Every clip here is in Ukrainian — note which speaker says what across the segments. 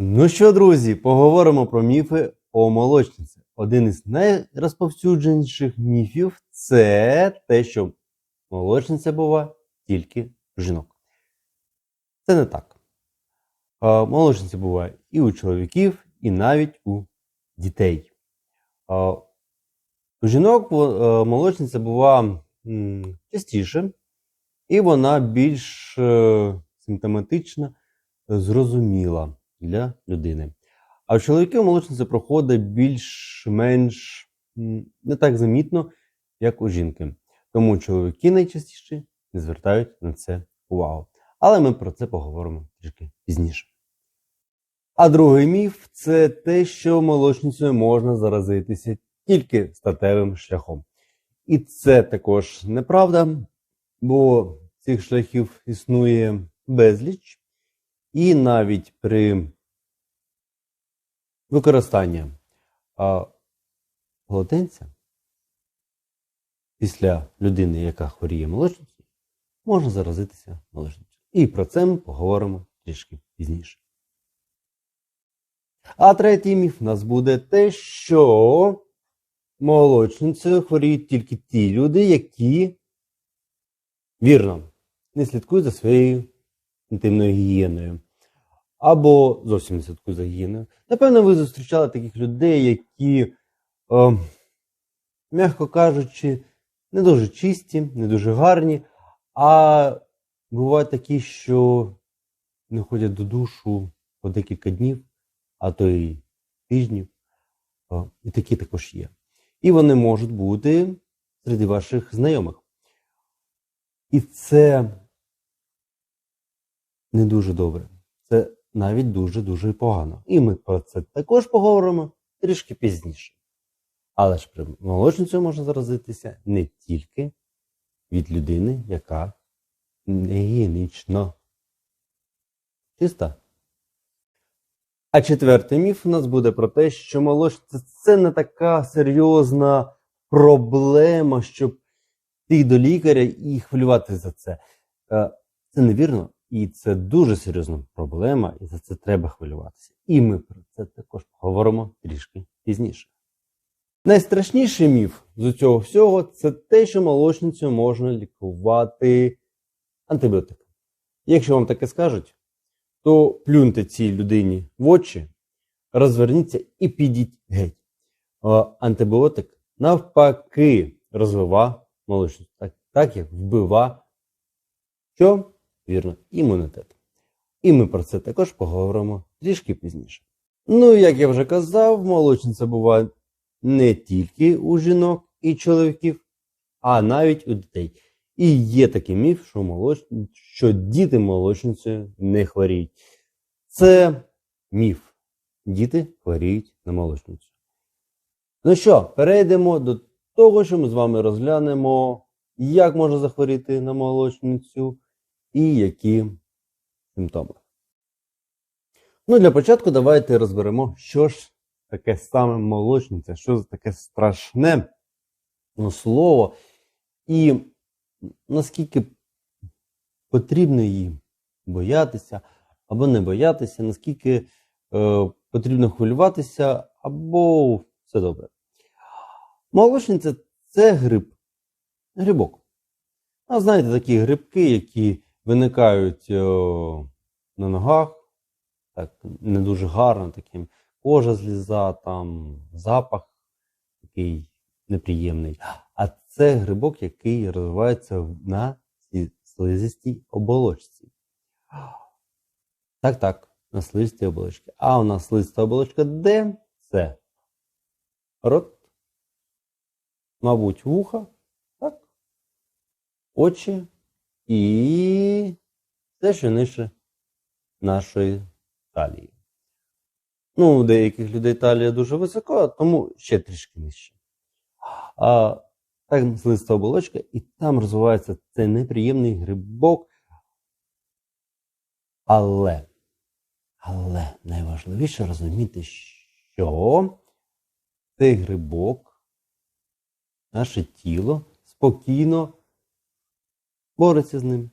Speaker 1: Ну що, друзі, поговоримо про міфи о молочниці. Один із найрозповсюдженіших міфів це те, що молочниця бува тільки жінок. Це не так. Молочниця буває і у чоловіків, і навіть у дітей. У жінок е, молочниця бува частіше, і вона більш е, симптоматична, зрозуміла для людини. А у чоловіків молочниця проходить більш-менш не так замітно, як у жінки. Тому чоловіки найчастіше не звертають на це увагу. Але ми про це поговоримо трішки пізніше. А другий міф це те, що молочницею можна заразитися тільки статевим шляхом. І це також неправда, бо цих шляхів існує безліч, і навіть при використанні а, полотенця після людини, яка хворіє молочницею, можна заразитися молочницею. І про це ми поговоримо трішки пізніше. А третій міф у нас буде те, що молочницею хворіють тільки ті люди, які вірно не слідкують за своєю інтимною гігієною. Або зовсім не слідкують за гігієною. Напевно, ви зустрічали таких людей, які, е, м'яко кажучи, не дуже чисті, не дуже гарні, а бувають такі, що не ходять до душу по декілька днів, а то й тижнів. Е, І такі також є. І вони можуть бути серед ваших знайомих. І це не дуже добре. Навіть дуже-дуже погано. І ми про це також поговоримо трішки пізніше. Але ж при молочницю можна заразитися не тільки від людини, яка не гігієнічно чиста. А четвертий міф у нас буде про те, що молочниця це не така серйозна проблема, щоб йти до лікаря і хвилюватися за це. Е, Це невірно, і це дуже серйозна проблема, і за це треба хвилюватися. І ми про це також поговоримо трішки пізніше. Найстрашніший міф з цього всього це те, що молочницю можна лікувати антибіотиком. Якщо вам таке скажуть, то плюньте цій людині в очі, розверніться і підіть геть. Антибіотик навпаки розвива молочницю, так, так як вбива що? Вірно, імунітет. І ми про це також поговоримо трішки пізніше. Ну, як я вже казав, молочниця буває не тільки у жінок і чоловіків, а навіть у дітей. І є такий міф, що, молоч... що діти молочницею не хворіють. Це міф. Діти хворіють на молочницю. Ну що, перейдемо до того, що ми з вами розглянемо, як можна захворіти на молочницю і які симптоми. Ну, для початку давайте розберемо, що ж таке саме молочниця, що за таке страшне ну, слово, і наскільки потрібно її боятися або не боятися, наскільки е, потрібно хвилюватися, або все добре. Молочниця це гриб, грибок. А знаєте, такі грибки, які виникають о, на ногах, так не дуже гарно, таким кожа зліза, там запах такий неприємний. А це грибок, який розвивається на слизистій оболочці. Так, так, на слизистій оболочці. А у нас слизиста оболочка де? Це рот, мабуть, вуха, так, очі і все, що нижче нашої талії. Ну, у деяких людей талія дуже висока, тому ще трішки нижче. А так слизька оболочка, і там розвивається цей неприємний грибок. Але, але найважливіше розуміти, що цей грибок, наше тіло спокійно бореться з ним.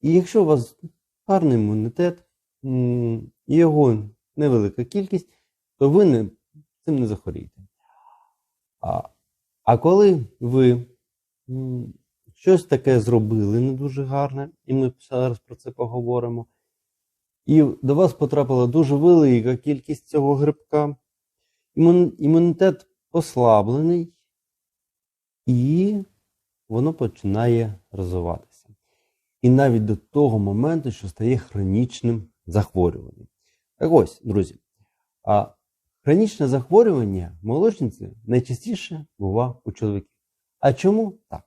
Speaker 1: І якщо у вас гарний імунітет, його невелика кількість, то ви не, цим не захворієте. А, а коли ви щось таке зробили не дуже гарне, і ми зараз про це поговоримо, і до вас потрапила дуже велика кількість цього грибка, імунітет послаблений, і воно починає розвиватися. І навіть до того моменту, що стає хронічним захворюванням. Так ось, друзі, а хронічне захворювання молочниці найчастіше бува у чоловіків. А чому так?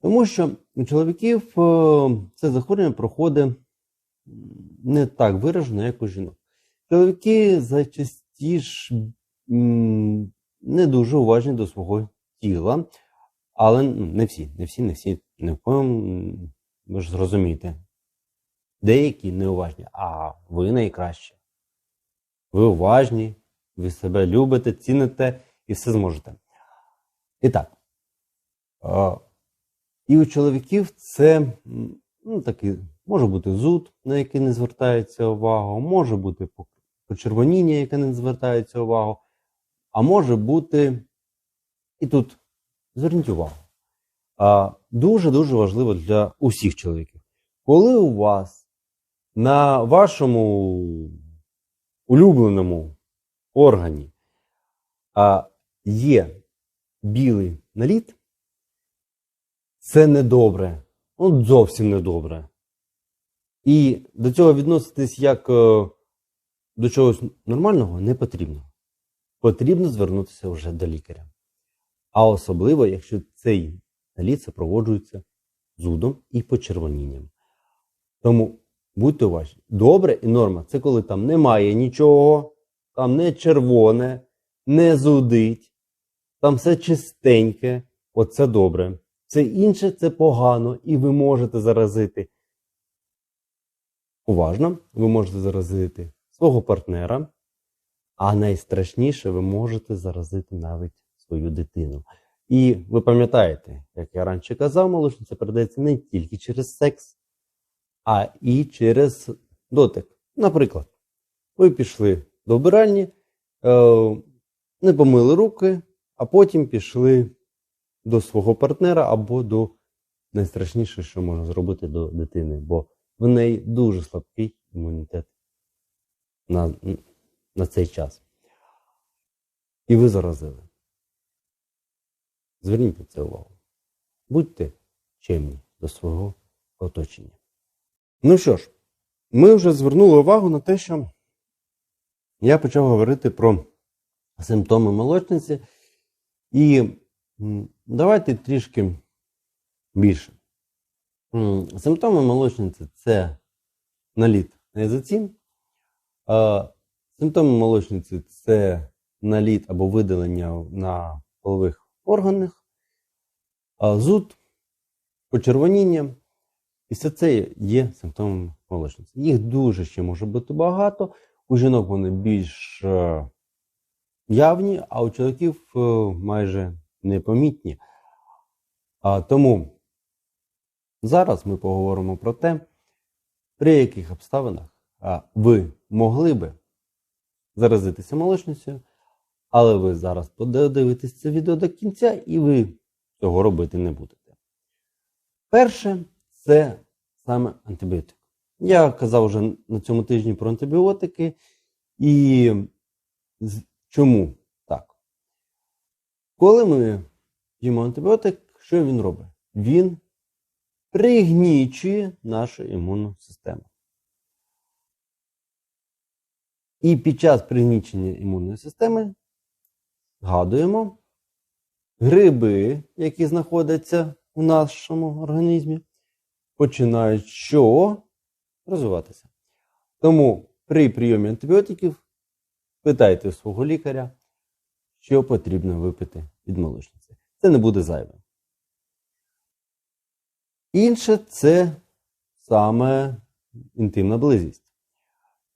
Speaker 1: Тому що у чоловіків е, це захворювання проходить не так виражено, як у жінок. Чоловіки зачастіше не дуже уважні до свого тіла, але ну, не всі, не всі, не всі, не в ви ж зрозумієте. Деякі неуважні, а ви найкраще. Ви уважні, ви себе любите, ціните і все зможете. І так. І у чоловіків це ну, такий, може бути зуд, на який не звертається увага, може бути почервоніння, яке не звертається увагу, а може бути і тут зверніть увагу. Дуже-дуже важливо для усіх чоловіків. Коли у вас на вашому улюбленому органі а, є білий наліт, це недобре. Ну, зовсім недобре. І до цього відноситись як е, до чогось нормального не потрібно. Потрібно звернутися вже до лікаря. А особливо, якщо цей наліт супроводжується зудом і почервонінням. Тому будьте уважні. Добре і норма це коли там немає нічого, там не червоне, не зудить, там все чистеньке. Оце добре. Все інше це погано, і ви можете заразити. Уважно, ви можете заразити свого партнера, а найстрашніше ви можете заразити навіть свою дитину. І ви пам'ятаєте, як я раніше казав, молочниця передається не тільки через секс, а і через дотик. Наприклад, ви пішли до вбиральні, е, не помили руки, а потім пішли до свого партнера або до найстрашніше, що можна зробити до дитини, бо в неї дуже слабкий імунітет на, на цей час. І ви заразили. Зверніть на це увагу. Будьте чемні до свого оточення. Ну що ж, ми вже звернули увагу на те, що я почав говорити про симптоми молочниці. І давайте трішки більше. Симптоми молочниці це наліт на язиці. Симптоми молочниці це наліт або видалення на полових органах, зуд, почервоніння. І все це є симптомами молочниці. Їх дуже ще може бути багато. У жінок вони більш е, явні, а у чоловіків е, майже непомітні. А, тому зараз ми поговоримо про те, при яких обставинах ви могли би заразитися молочницею, але ви зараз подивитесь це відео до кінця і ви цього робити не будете. Перше, це саме антибіотик. Я казав вже на цьому тижні про антибіотики. І чому так? Коли ми п'ємо антибіотик, що він робить? Він пригнічує нашу імунну систему. І під час пригнічення імунної системи згадуємо гриби, які знаходяться у нашому організмі, починають що? Розвиватися. Тому при прийомі антибіотиків питайте свого лікаря, що потрібно випити від молочниці. Це не буде зайве. Інше це саме інтимна близість.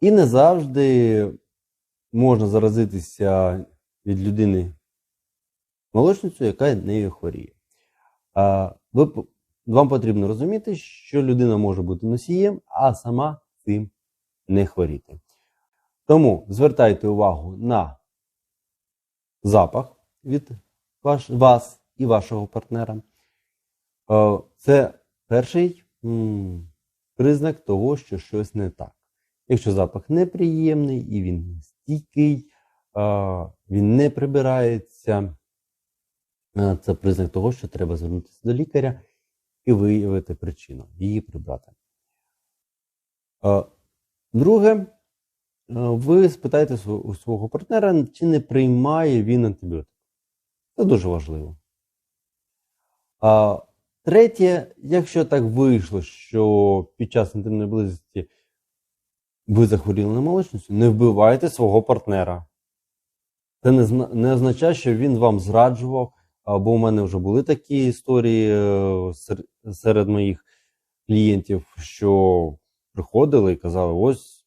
Speaker 1: І не завжди можна заразитися від людини молочницю, яка нею хворіє. А ви, вам потрібно розуміти, що людина може бути носієм, а сама цим не хворіти. Тому звертайте увагу на запах від ваш, вас і вашого партнера. Е, Це перший признак того, що щось не так. Якщо запах неприємний і він стійкий, е, він не прибирається, це признак того, що треба звернутися до лікаря і виявити причину, її прибрати. Друге, ви спитаєте у свого партнера, чи не приймає він антибіотик. Це дуже важливо. Третє, якщо так вийшло, що під час інтимної близості ви захворіли на молочницю, не вбивайте свого партнера. Це не, не означає, що він вам зраджував, або у мене вже були такі історії е, серед моїх клієнтів, що приходили і казали: ось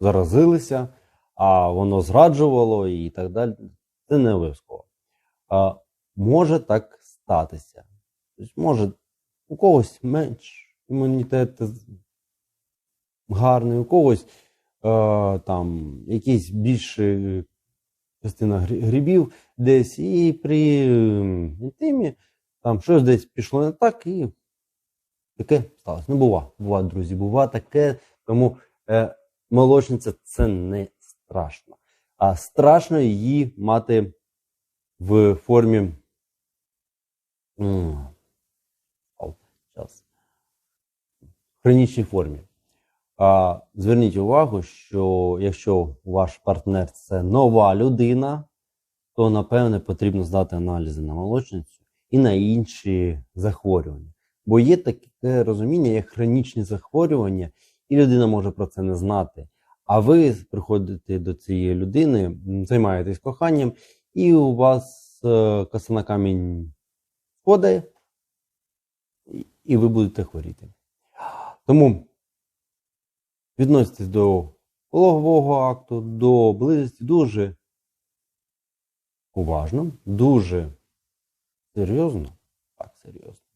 Speaker 1: заразилися, а воно зраджувало і так далі. Це не обов'язково. Може так статися. Тобто, може, у когось менш імунітет гарний, у когось е, там якийсь більше частина грибів десь, і при інтимі там щось десь пішло не так, і таке сталося. Не бува, бува, друзі, бува таке, тому е, молочниця це не страшно. А страшно її мати в формі. В хронічній формі. А, зверніть увагу, що якщо ваш партнер це нова людина, то напевне потрібно здати аналізи на молочницю і на інші захворювання. Бо є таке розуміння, як хронічні захворювання, і людина може про це не знати. А ви приходите до цієї людини, займаєтесь коханням, і у вас е, коса на камінь входить, і- і ви будете хворіти. Тому відноситесь до пологового акту, до близості дуже уважно, дуже серйозно. Так, серйозно.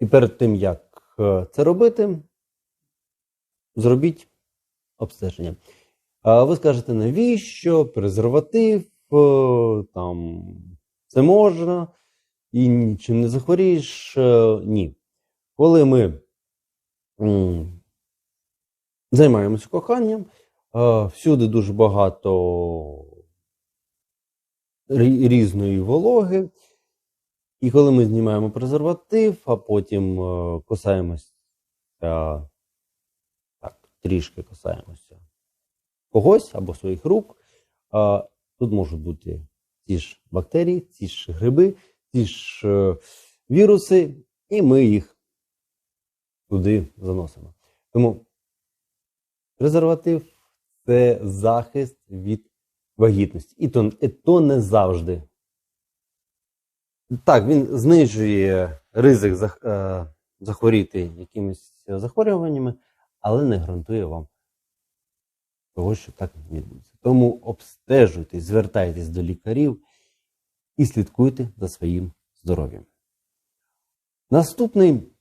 Speaker 1: І перед тим, як е, це робити, зробіть обстеження. Ви скажете, навіщо? Презерватив, е, там це можна, і нічим не захворієш. Е, Ні. Коли ми займаємося коханням, е, всюди дуже багато різної вологи. І коли ми знімаємо презерватив, а потім е, косаємося, так, трішки косаємося когось або своїх рук, е, тут можуть бути ті ж бактерії, ті ж гриби, ті ж віруси, і ми їх туди заносимо. Тому презерватив це захист від вагітності. І то, і то не завжди. Так, він знижує ризик е, захворіти якимись захворюваннями, але не гарантує вам того, що так відбудеться. Тому обстежуйтесь, звертайтесь до лікарів і слідкуйте за своїм здоров'ям. Наступний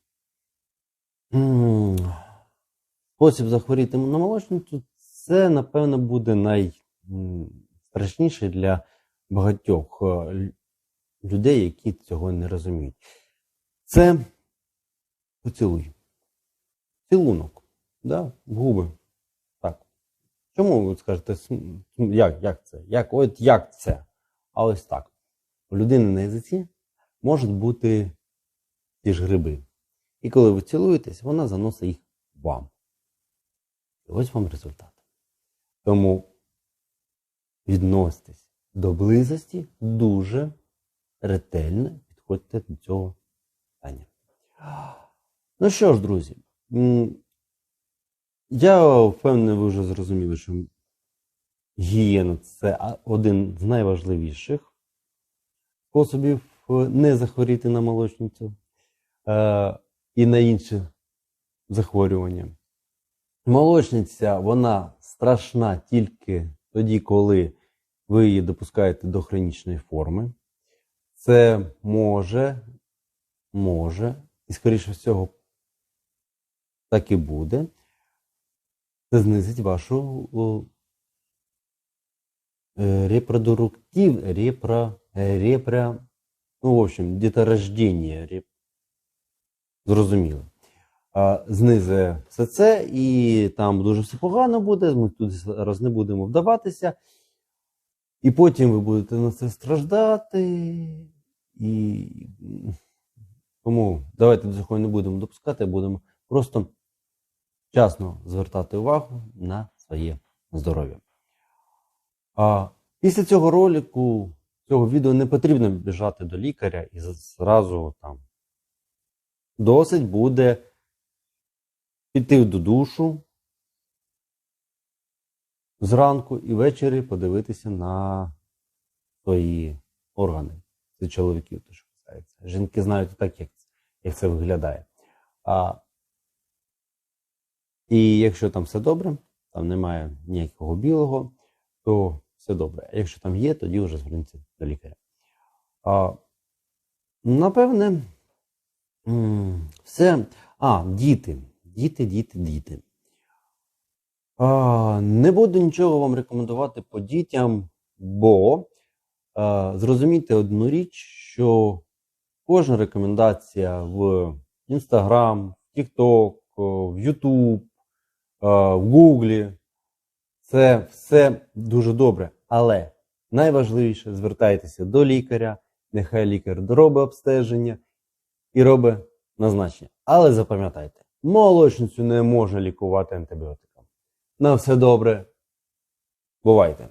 Speaker 1: спосіб захворіти на молочницю це, напевно, буде найстрашніший для багатьох е, людей, які цього не розуміють. Це поцілуй. Цілунок. Да? Губи. Так. Чому ви скажете, як, як це? Як, от як це? А ось так. У людини на язиці можуть бути ті ж гриби. І коли ви цілуєтесь, вона заносить їх вам. Ось вам результат. Тому відноситесь до близості дуже ретельно підходьте до цього питання. Ну що ж, друзі, я впевнений, ви вже зрозуміли, що гігієна це один з найважливіших способів е, не захворіти на молочницю е, і на інші захворювання. Молочниця, вона страшна тільки тоді, коли ви її допускаєте до хронічної форми. Це може, може, і скоріше всього, так і буде. це знизить вашу е, репродуктив, репро, е, репро, ну, в общем, деторождення, реп... зрозуміло. А, знизить все це, і там дуже все погано буде, ми туди зараз не будемо вдаватися. І потім ви будете на це страждати. І тому давайте до цього не будемо допускати, будемо просто вчасно звертати увагу на своє здоров'я. А після цього ролику, цього відео не потрібно біжати до лікаря і зразу там досить буде піти до душу зранку і ввечері подивитися на свої органи. Це чоловіків теж касається. Жінки знають так, як, як це виглядає. А, і якщо там все добре, там немає ніякого білого, то все добре. А якщо там є, тоді вже зверніться до лікаря. А, напевне, все. А, діти. Діти, діти, діти. А, не буду нічого вам рекомендувати по дітям, бо а, зрозумійте одну річ, що кожна рекомендація в Instagram, TikTok, в YouTube, в Google це все дуже добре. Але найважливіше звертайтеся до лікаря, нехай лікар доробить обстеження і робить назначення. Але запам'ятайте, молочницю не можна лікувати антибіотиками. На все добре. Бувайте!